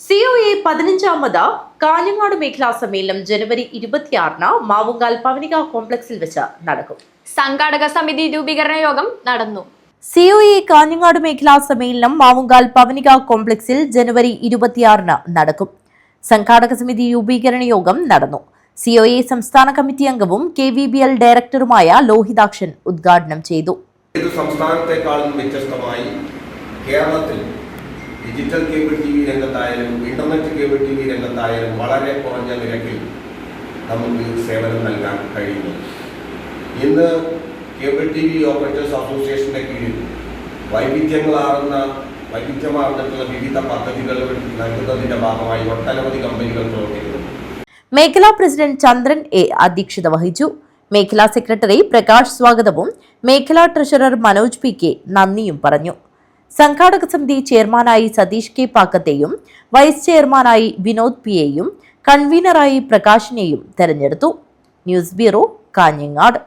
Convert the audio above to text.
C O A പതിനഞ്ചാമത് കാഞ്ഞങ്ങാട് മേഖലാ സമ്മേളനം ജനുവരി ഇരുപത്തിയാറിന് മാവുങ്കാൽ പവനിക കോംപ്ലക്സിൽ വെച്ച് നടക്കും. സംഘാടക സമിതി രൂപീകരണ യോഗം നടന്നു. സി ഒ എ കാഞ്ഞങ്ങാട് മേഖലാ സമ്മേളനം മാവുങ്കാൽ പവനിക കോംപ്ലക്സിൽ ജനുവരി ഇരുപത്തിയാറിന് നടക്കും. സംഘാടക സമിതി രൂപീകരണ യോഗം നടന്നു. സി ഒ എ സംസ്ഥാന കമ്മിറ്റി അംഗവും കെ വി ബി എൽ ഡയറക്ടറുമായ ലോഹിതാക്ഷൻ ഉദ്ഘാടനം ചെയ്തു. സംസ്ഥാനത്തെക്കാളും വ്യത്യസ്തമായി കേരളത്തിൽ ഡിജിറ്റൽ കേബിൾ ടി വി രംഗത്തായാലും ഇന്റർനെറ്റ് കേബിൾ ടി വി രംഗത്തായാലും വളരെ കുറഞ്ഞ നിരക്കിൽ നമുക്ക് സേവനം നൽകാൻ കഴിയുന്നു. ഇന്ന് കേബിൾ ടി വി ഓപ്പറേറ്റേഴ്സ് അസോസിയേഷന്റെ കീഴിൽ വൈവിധ്യങ്ങളാർന്ന വൈവിധ്യമാർന്നിട്ടുള്ള വിവിധ പദ്ധതികൾ നൽകുന്നതിന്റെ ഭാഗമായി ഒട്ടനവധി കമ്പനികൾ പ്രവർത്തിക്കുന്നു. മേഖലാ പ്രസിഡന്റ് ചന്ദ്രൻ എ അധ്യക്ഷത വഹിച്ചു. മേഖലാ സെക്രട്ടറി പ്രകാശ് സ്വാഗതവും മേഖലാ ട്രഷറർ മനോജ് പി കെ നന്ദിയും പറഞ്ഞു. സംഘാടക സമിതി ചെയർമാനായി സതീഷ് കെ പാക്കത്തെയും വൈസ് ചെയർമാനായി വിനോദ് പി പിയെയും കൺവീനറായി പ്രകാശിനെയും തെരഞ്ഞെടുത്തു. News bureau Kanhangad.